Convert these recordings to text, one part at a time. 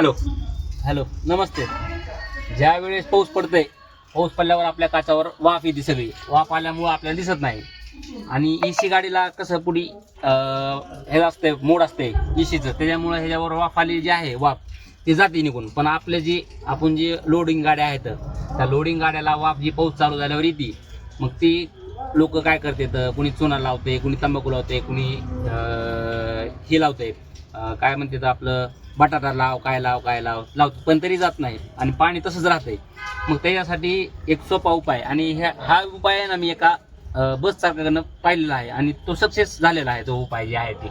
Hello. Hello नमस्ते. ज्या वेळेस पाऊस पडतोय पाऊस पडल्यावर आपल्या काचावर वाफ येते सगळी. वाफ आल्यामुळं आपल्याला दिसत नाही. आणि एसी गाडीला कसं पुढी हे असते मोड असते इसीचं त्याच्यामुळं ह्याच्यावर वाफ आली जी आहे वाफ ती जाते निघून. पण आपले जे आपण जे लोडिंग गाड्या आहेत त्या लोडिंग गाड्याला वाफ जी पाऊस चालू झाल्यावर येते मग ती लोक काय करतात कुणी चुना लावते कुणी तंबाखू लावते कुणी हे लावते. काय म्हणते आपलं बटाटा लाव काय लाव काय लाव लावतो. पण तरी जात नाही आणि पाणी तसंच राहतंय. मग त्याच्यासाठी एक सोपा उपाय आणि ह्या हा उपाय आहे ना मी एका बस चालकाकडनं पाहिलेला आहे आणि तो सक्सेस झालेला आहे तो उपाय जे आहे ते.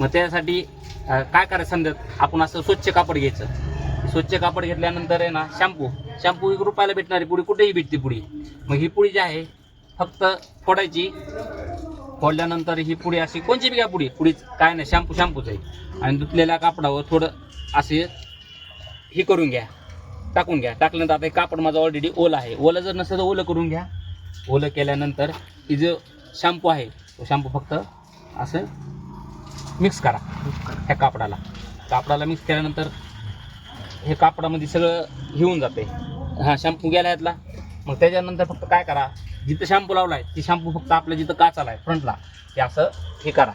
मग त्यासाठी काय करायचं समजत आपण असं स्वच्छ कापड घ्यायचं. स्वच्छ कापड घेतल्यानंतर आहे ना शॅम्पू. शॅम्पू एक रुपयाला भेटणारी पुडी कुठेही भेटते पुडी. मग ही पुडी जी आहे फक्त फोडायची. फोडल्यानंतर ही पुडी अशी कोणची बी घ्या पुडी पुडी काय नाही शॅम्पू शॅम्पूच आहे. आणि धुतलेल्या कापडावर थोडं असे हे करून घ्या. टाकून घ्या. टाकल्यानंतर आता हे कापड माझं ऑलरेडी ओलं आहे. ओलं जर नसेल तर ओलं करून घ्या. ओलं केल्यानंतर ही जो शॅम्पू आहे तो शॅम्पू फक्त असं मिक्स करा. ह्या कापडाला. कापडाला मिक्स केल्यानंतर हे कापडामध्ये सगळं घेऊन जाते. हा शॅम्पू गेला यातला. मग त्याच्यानंतर फक्त काय करा? जिथं शॅम्पू लावला आहे ती शॅम्पू फक्त आपल्या जिथं काच आलाय आहे फ्रंटला ते असं हे करा.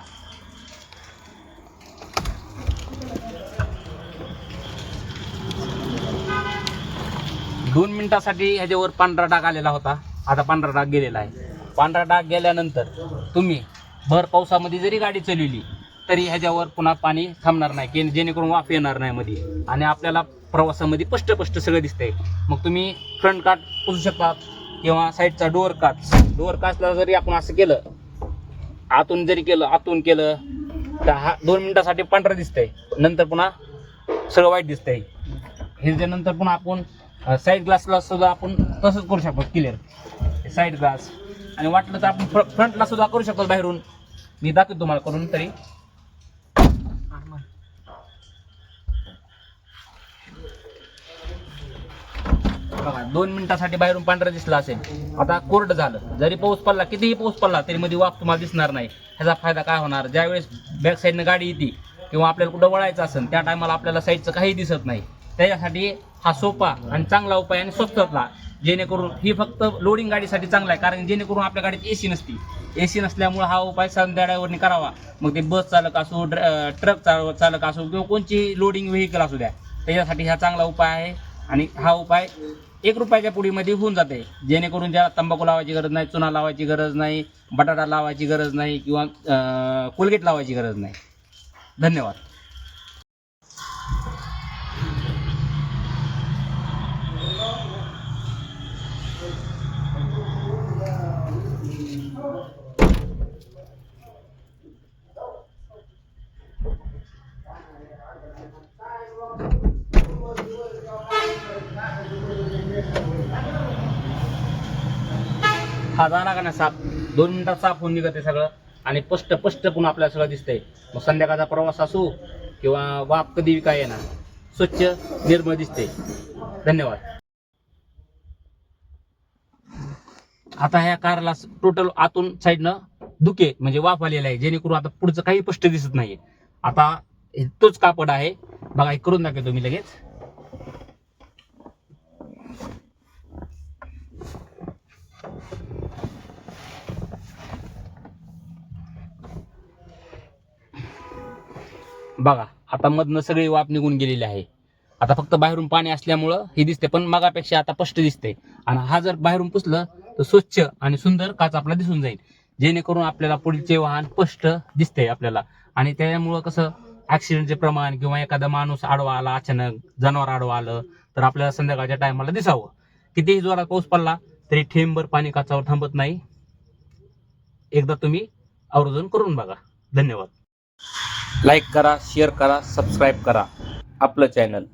दोन मिनिटासाठी ह्याच्यावर पांढरा डाग आलेला होता. आता पांढरा डाग गेलेला आहे. पांढरा डाग गेल्यानंतर तुम्ही भर पावसामध्ये जरी गाडी चालवली तरी ह्याच्यावर पुन्हा पाणी थांबणार नाही की जेणेकरून वाफ येणार नाही मध्ये आणि आपल्याला प्रवासामध्ये स्पष्ट स्पष्ट सगळं दिसतंय. मग तुम्ही फ्रंट काच पुसू शकता किंवा साईडचा डोअर काच. डोअर काचला जरी आपण असं केलं आतून जरी केलं आतून केलं तर हा दोन मिनिटासाठी पांढरं दिसतंय. नंतर पुन्हा सगळं वाईट दिसतंय. हे नंतर पुन्हा आपण साईड ग्लासला सुद्धा आपण तसंच करू शकतो क्लिअर साईड ग्लास आणि वाटलं तर आपण फ्र- फ्रंटला सुद्धा करू शकतो बाहेरून. मी दाखवतो तुम्हाला करून तरी. दोन मिनिटासाठी बाहेरून पांढरा दिसला असेल. आता कोरडं झालं. जरी पाऊस पडला कितीही पाऊस पडला तरी मध्ये वाफ तुम्हाला दिसणार नाही. ह्याचा फायदा काय होणार? ज्यावेळेस बॅक साईडनं गाडी येते किंवा आपल्याला कुठं वळायचं असेल त्या टायमाला आपल्याला साईडचं काही दिसत नाही. त्याच्यासाठी हा सोपा आणि चांगला उपाय आणि स्वस्तातला जेणेकरून ही फक्त लोडिंग गाडीसाठी चांगला आहे. कारण जेणेकरून आपल्या गाडीत एसी नसती. एसी नसल्यामुळे हा उपाय संध्या ड्रायव्हरने करावा. मग ते बस चालक असो ट्रक चालक असो किंवा कोणची लोडिंग व्हेकल असू द्या त्याच्यासाठी हा चांगला उपाय आहे. आणि हा उपाय एक रुपयाच्या पुडीमध्ये होऊन जाते. जेणेकरून ज्या तंबाखू लावायची गरज नाही चुना लावायची गरज नाही बटाटा लावायची गरज नाही किंवा कोलगेट लावायची गरज नाही. धन्यवाद. हा झाला का ना साफ दोन मिनिटात साफ होऊन निघते सगळं. आणि पष्ट पष्ट पुन्हा आपल्याला सगळं दिसतंय. मग संध्याकाळचा प्रवास असो किंवा वाप कधी काय येणार? स्वच्छ निर्मळ दिसते धन्यवाद. आता ह्या कारला टोटल आतून साईडनं धुके म्हणजे वाफ आलेला आहे. जेणेकरून आता पुढचं काही स्पष्ट दिसत नाहीये. आता तोच कापड आहे. बघा हे करून दाखवतो मी लगेच. बघा आता मधनं सगळी वाफ निघून गेलेली आहे. आता फक्त बाहेरून पाणी असल्यामुळं हे दिसते पण मगापेक्षा आता स्पष्ट दिसते आणि हा जर बाहेरून पुसलं तर स्वच्छ आणि सुंदर काच आपला दिसून जाईल. जेणेकरून आपल्याला पुढचे वाहन स्पष्ट दिसते आपल्याला. आणि त्यामुळं कसं ऍक्सिडेंटचे प्रमाण किंवा एखादा माणूस आडवा आला अचानक जनावर आडवा आलं तर आपल्याला संध्याकाळच्या टायमाला दिसावं. कितीही जोरात पाऊस पडला तरी ठेंबर पाणी काचावर थांबत नाही. एकदा तुम्ही आवर्जून करून बघा. धन्यवाद. लाईक करा शेअर करा सबस्क्राईब करा आपलं चॅनल.